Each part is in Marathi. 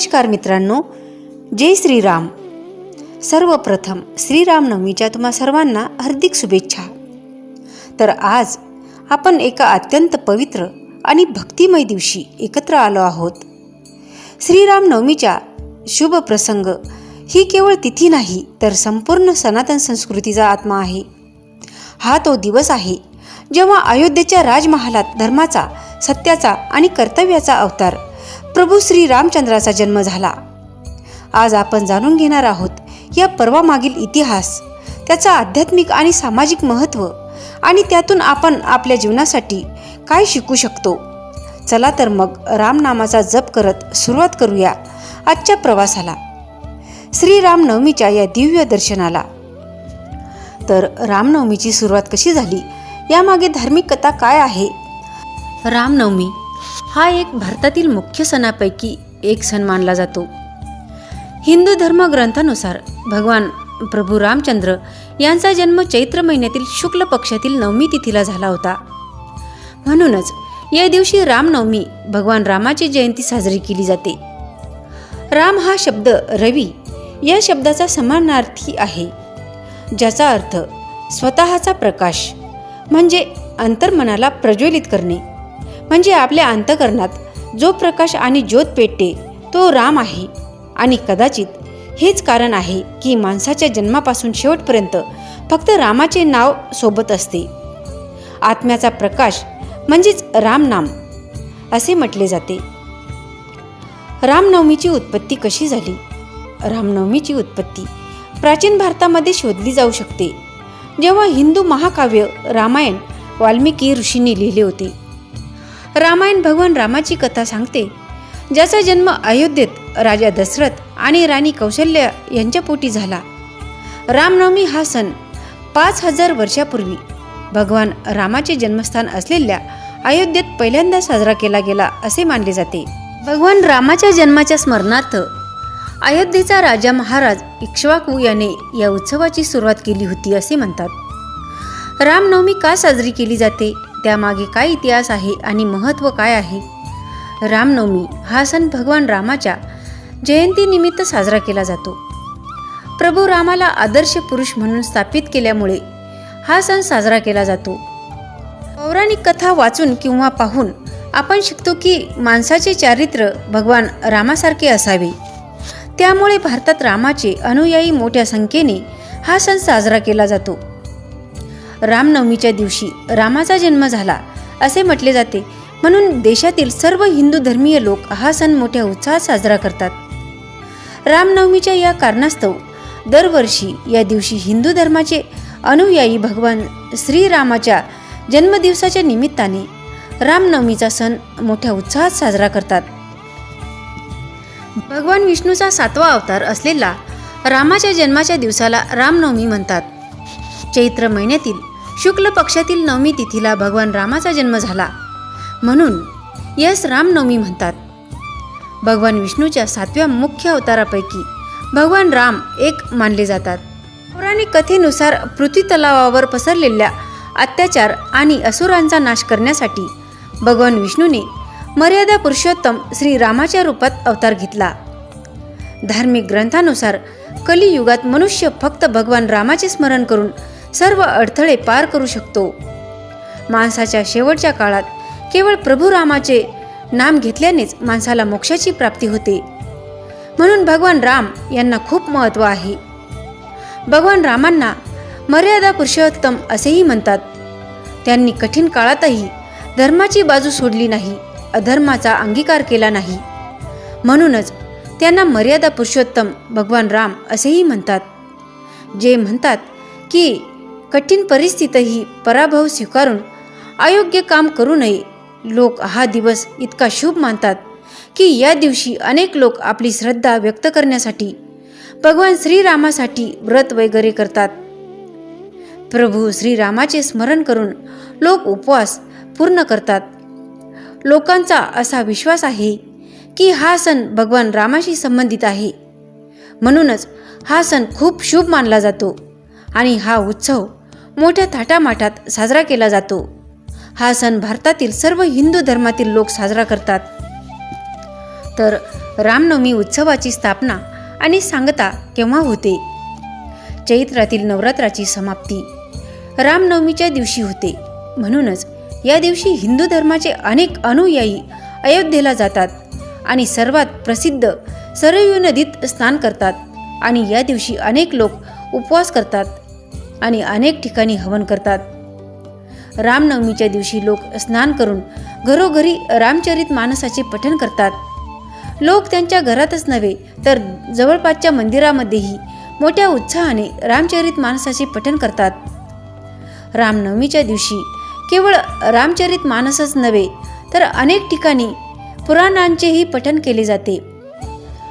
नमस्कार मित्रांनो जय श्रीराम. सर्वप्रथम श्रीरामनवमीच्या तुम्हा सर्वांना हार्दिक शुभेच्छा. तर आज आपण एका अत्यंत पवित्र आणि भक्तिमय दिवशी एकत्र आलो आहोत. श्रीरामनवमीच्या शुभ प्रसंग ही केवळ तिथी नाही तर संपूर्ण सनातन संस्कृतीचा आत्मा आहे. हा तो दिवस आहे जेव्हा अयोध्येच्या राजमहालात धर्माचा सत्याचा आणि कर्तव्याचा अवतार प्रभू श्री रामचंद्राचा जन्म झाला. आज आपण जाणून घेणार आहोत या पर्वामागील इतिहास त्याचा आध्यात्मिक आणि सामाजिक महत्त्व आणि त्यातून आपण आपल्या जीवनासाठी काय शिकू शकतो. चला तर मग रामनामाचा जप करत सुरुवात करूया आजच्या प्रवासाला. श्रीरामनवमीच्या या दिव्य दर्शनाला. तर रामनवमीची सुरुवात कशी झाली? यामागे धार्मिक कथा काय आहे? रामनवमी हा एक भारतातील मुख्य सणापैकी एक सण मानला जातो. हिंदू धर्म ग्रंथानुसार भगवान प्रभू रामचंद्र यांचा जन्म चैत्र महिन्यातील शुक्ल पक्षातील नवमी तिथीला झाला होता. म्हणूनच या दिवशी रामनवमी भगवान रामाची जयंती साजरी केली जाते. राम हा शब्द रवी या शब्दाचा समानार्थी आहे ज्याचा अर्थ स्वतःचा प्रकाश म्हणजे अंतर्मनाला प्रज्वलित करणे. म्हणजे आपल्या अंतकरणात जो प्रकाश आणि ज्योत पेटते तो राम आहे. आणि कदाचित हेच कारण आहे की माणसाच्या जन्मापासून शेवटपर्यंत फक्त रामाचे नाव सोबत असते. आत्म्याचा प्रकाश म्हणजेच रामनाम असे म्हटले जाते. रामनवमीची उत्पत्ती कशी झाली? रामनवमीची उत्पत्ती प्राचीन भारतामध्ये शोधली जाऊ शकते. जेव्हा हिंदू महाकाव्य रामायण वाल्मिकी ऋषींनी लिहिले होते रामायण भगवान रामाची कथा सांगते. ज्याचा जन्म अयोध्येत राजा दशरथ आणि राणी कौशल्य यांच्या पोटी झाला. रामनवमी हा सण पाच हजार वर्षापूर्वी भगवान रामाचे जन्मस्थान असलेल्या अयोध्येत पहिल्यांदा साजरा केला गेला असे मानले जाते. भगवान रामाच्या जन्माच्या स्मरणार्थ अयोध्येचा राजा महाराज इक्ष्वाकू याने या उत्सवाची सुरुवात केली होती असे म्हणतात. रामनवमी का साजरी केली जाते? त्यामागे काय इतिहास आहे आणि महत्त्व काय आहे? रामनवमी हा सण भगवान रामाच्या जयंतीनिमित्त साजरा केला जातो. प्रभू रामाला आदर्श पुरुष म्हणून स्थापित केल्यामुळे हा सण साजरा केला जातो. पौराणिक कथा वाचून किंवा पाहून आपण शिकतो की माणसाचे चारित्र्य भगवान रामासारखे असावे. त्यामुळे भारतात रामाचे अनुयायी मोठ्या संख्येने हा सण साजरा केला जातो. रामनवमीच्या दिवशी रामाचा जन्म झाला असे म्हटले जाते. म्हणून देशातील सर्व हिंदू धर्मीय लोक हा सण मोठ्या उत्साहात साजरा करतात. रामनवमीच्या या कारणास्तव दरवर्षी या दिवशी हिंदू धर्माचे अनुयायी भगवान श्रीरामाच्या जन्मदिवसाच्या निमित्ताने रामनवमीचा सण मोठ्या उत्साहात साजरा करतात. भगवान विष्णूचा सातवा अवतार असलेला रामाच्या जन्माच्या दिवसाला रामनवमी म्हणतात. चैत्र महिन्यातील शुक्ल पक्षातील नवमी तिथीला भगवान रामाचा जन्म झाला. म्हणून यस रामनवमी म्हणतात. भगवान विष्णूच्या सातव्या मुख्य अवतारापैकी भगवान राम एक मानले जातात. पौराणिक कथेनुसार पृथ्वी तलावावर पसरलेल्या अत्याचार आणि असुरांचा नाश करण्यासाठी भगवान विष्णूने मर्यादा पुरुषोत्तम श्री रामाच्या रूपात अवतार घेतला. धार्मिक ग्रंथानुसार कलियुगात मनुष्य फक्त भगवान रामाचे स्मरण करून सर्व अडथळे पार करू शकतो. माणसाच्या शेवटच्या काळात केवळ प्रभू रामाचे नाम घेतल्यानेच माणसाला मोक्षाची प्राप्ती होते. म्हणून भगवान राम यांना खूप महत्त्व आहे. भगवान रामांना मर्यादा पुरुषोत्तम असेही म्हणतात. त्यांनी कठीण काळातही धर्माची बाजू सोडली नाही अधर्माचा अंगीकार केला नाही. म्हणूनच त्यांना मर्यादा पुरुषोत्तम भगवान राम असेही म्हणतात. जे म्हणतात की कठीण परिस्थितीतही पराभव स्वीकारून अयोग्य काम करू नये. लोक हा दिवस इतका शुभ मानतात की या दिवशी अनेक लोक आपली श्रद्धा व्यक्त करण्यासाठी भगवान श्रीरामासाठी व्रत वगैरे करतात. प्रभू श्रीरामाचे स्मरण करून लोक उपवास पूर्ण करतात. लोकांचा असा विश्वास आहे की हा सण भगवान रामाशी संबंधित आहे. म्हणूनच हा सण खूप शुभ मानला जातो आणि हा उत्सव मोठ्या थाटामाटात साजरा केला जातो. हा सण भारतातील सर्व हिंदू धर्मातील लोक साजरा करतात. तर रामनवमी उत्सवाची स्थापना आणि सांगता केव्हा होते? चैत्रातील नवरात्राची समाप्ती रामनवमीच्या दिवशी होते. म्हणूनच या दिवशी हिंदू धर्माचे अनेक अनुयायी अयोध्येला जातात आणि सर्वात प्रसिद्ध सरयू नदीत स्नान करतात आणि या दिवशी अनेक लोक उपवास करतात. आणि अनेक ठिकाणी हवन करतात. रामनवमीच्या दिवशी लोक स्नान करून घरोघरी रामचरित मानसाचे पठण करतात. लोक त्यांच्या घरातच नव्हे तर जवळपासच्या मंदिरामध्येही मोठ्या उत्साहाने रामचरित मानसाचे पठण करतात. रामनवमीच्या दिवशी केवळ रामचरित मानसच नव्हे तर अनेक ठिकाणी पुराणांचेही पठण केले जाते.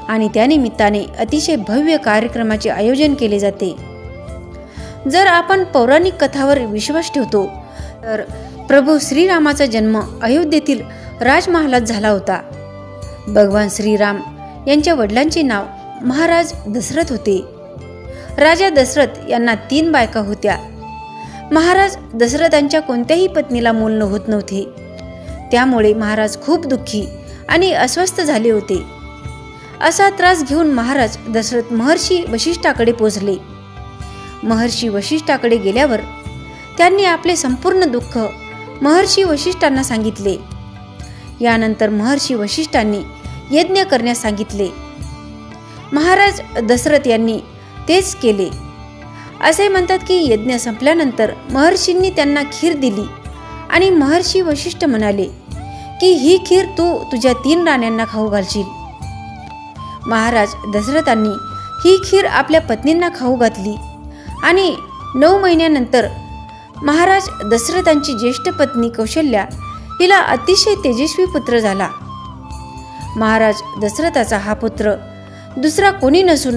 आणि त्यानिमित्ताने अतिशय भव्य कार्यक्रमाचे आयोजन केले जाते. जर आपण पौराणिक कथावर विश्वास ठेवतो तर प्रभू श्रीरामाचा जन्म अयोध्येतील राजमहालात झाला होता. भगवान श्रीराम यांच्या वडिलांचे नाव महाराज दशरथ होते. राजा दशरथ यांना तीन बायका होत्या. महाराज दशरथांच्या कोणत्याही पत्नीला मूल होत नव्हते. त्यामुळे महाराज खूप दुःखी आणि अस्वस्थ झाले होते. असा त्रास घेऊन महाराज दशरथ महर्षी वशिष्ठाकडे पोचले महर्षी वशिष्ठाकडे गेल्यावर त्यांनी आपले संपूर्ण दुःख महर्षी वशिष्ठांना सांगितले. यानंतर महर्षी वशिष्ठांनी यज्ञ करण्यास सांगितले. महाराज दशरथ यांनी तेच केले. असे म्हणतात की यज्ञ संपल्यानंतर महर्षींनी त्यांना खीर दिली आणि महर्षी वशिष्ठ म्हणाले की ही खीर तू तुझ्या तीन राण्यांना खाऊ घालशील. महाराज दशरथांनी ही खीर आपल्या पत्नींना खाऊ घातली. आणि नऊ महिन्यानंतर महाराज दशरथांची ज्येष्ठ पत्नी कौशल्या हिला अतिशय तेजस्वी पुत्र झाला. महाराज दशरथाचा हा पुत्र दुसरा कोणी नसून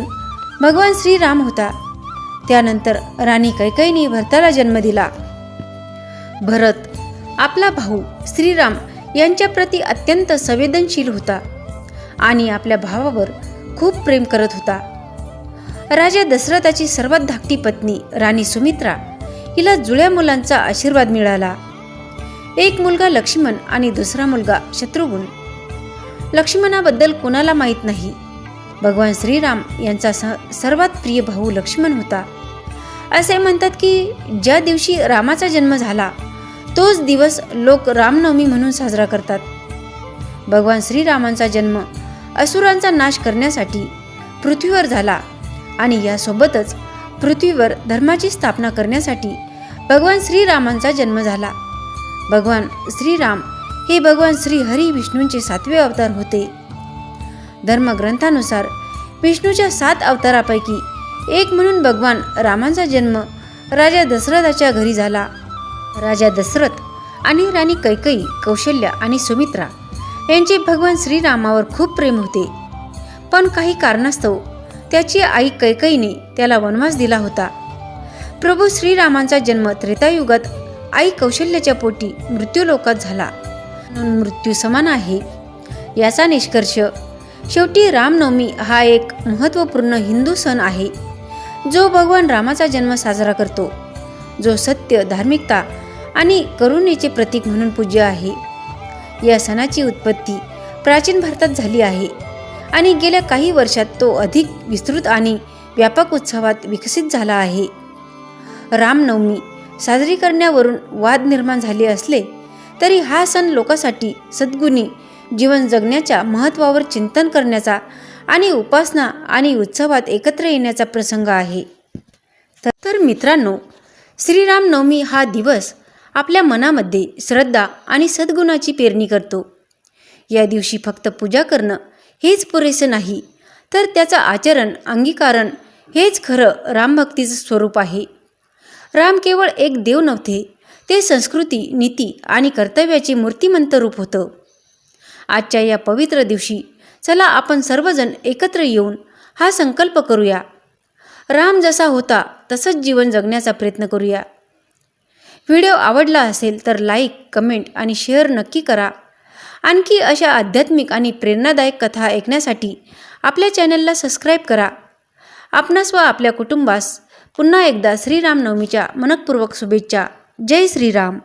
भगवान श्रीराम होता. त्यानंतर राणी कैकईने भरताला जन्म दिला. भरत आपला भाऊ श्रीराम यांच्या प्रती अत्यंत संवेदनशील होता आणि आपल्या भावावर खूप प्रेम करत होता. राजा दशरथाची सर्वात धाकटी पत्नी राणी सुमित्रा हिला जुळ्या मुलांचा आशीर्वाद मिळाला. एक मुलगा लक्ष्मण आणि दुसरा मुलगा शत्रुघ्न. लक्ष्मणाबद्दल कोणाला माहीत नाही. भगवान श्रीराम यांचा स सर्वात प्रिय भाऊ लक्ष्मण होता. असे म्हणतात की ज्या दिवशी रामाचा जन्म झाला तोच दिवस लोक रामनवमी म्हणून साजरा करतात. भगवान श्रीरामांचा जन्म असुरांचा नाश करण्यासाठी पृथ्वीवर झाला. आणि यासोबतच पृथ्वीवर धर्माची स्थापना करण्यासाठी भगवान श्रीरामांचा जन्म झाला. भगवान श्रीराम हे भगवान श्री हरी विष्णूंचे सातवे अवतार होते. धर्मग्रंथानुसार विष्णूच्या सात अवतारापैकी एक म्हणून भगवान रामांचा जन्म राजा दशरथाच्या घरी झाला. राजा दशरथ आणि राणी कैकई कौशल्य आणि सुमित्रा यांचे भगवान श्रीरामावर खूप प्रेम होते. पण काही कारणास्तव त्याची आई कैकईने त्याला वनवास दिला होता. प्रभू श्रीरामांचा जन्म त्रेतायुगात आई कौशल्याच्या पोटी मृत्यूलोकात झाला. म्हणून मृत्यू समान आहे. याचा निष्कर्ष शेवटी रामनवमी हा एक महत्त्वपूर्ण हिंदू सण आहे. जो भगवान रामाचा जन्म साजरा करतो जो सत्य धार्मिकता आणि करुणेचे प्रतीक म्हणून पूज्य आहे. या सणाची उत्पत्ती प्राचीन भारतात झाली आहे. आणि गेल्या काही वर्षात तो अधिक विस्तृत आणि व्यापक उत्सवात विकसित झाला आहे. रामनवमी साजरी करण्यावरून वाद निर्माण झाले असले तरी हा सण लोकांसाठी सद्गुणी जीवन जगण्याच्या महत्त्वावर चिंतन करण्याचा आणि उपासना आणि उत्सवात एकत्र येण्याचा प्रसंग आहे. तर मित्रांनो श्रीरामनवमी हा दिवस आपल्या मनामध्ये श्रद्धा आणि सद्गुणाची पेरणी करतो. या दिवशी फक्त पूजा करणं हेच पुरेसं नाही. तर त्याचं आचरण अंगीकारण हेच खरं रामभक्तीचं स्वरूप आहे. राम केवळ एक देव नव्हते ते संस्कृती नीती आणि कर्तव्याचे मूर्तिमंत रूप होतं. आजच्या या पवित्र दिवशी चला आपण सर्वजण एकत्र येऊन हा संकल्प करूया. राम जसा होता तसंच जीवन जगण्याचा प्रयत्न करूया. व्हिडिओ आवडला असेल तर लाईक कमेंट आणि शेअर नक्की करा. आणखी अशा आध्यात्मिक आणि प्रेरणादायक कथा ऐकण्यासाठी आपल्या चॅनलला सबस्क्राईब करा. आपणास व आपल्या कुटुंबास पुन्हा एकदा श्रीरामनवमीच्या मनपूर्वक शुभेच्छा. जय श्रीराम.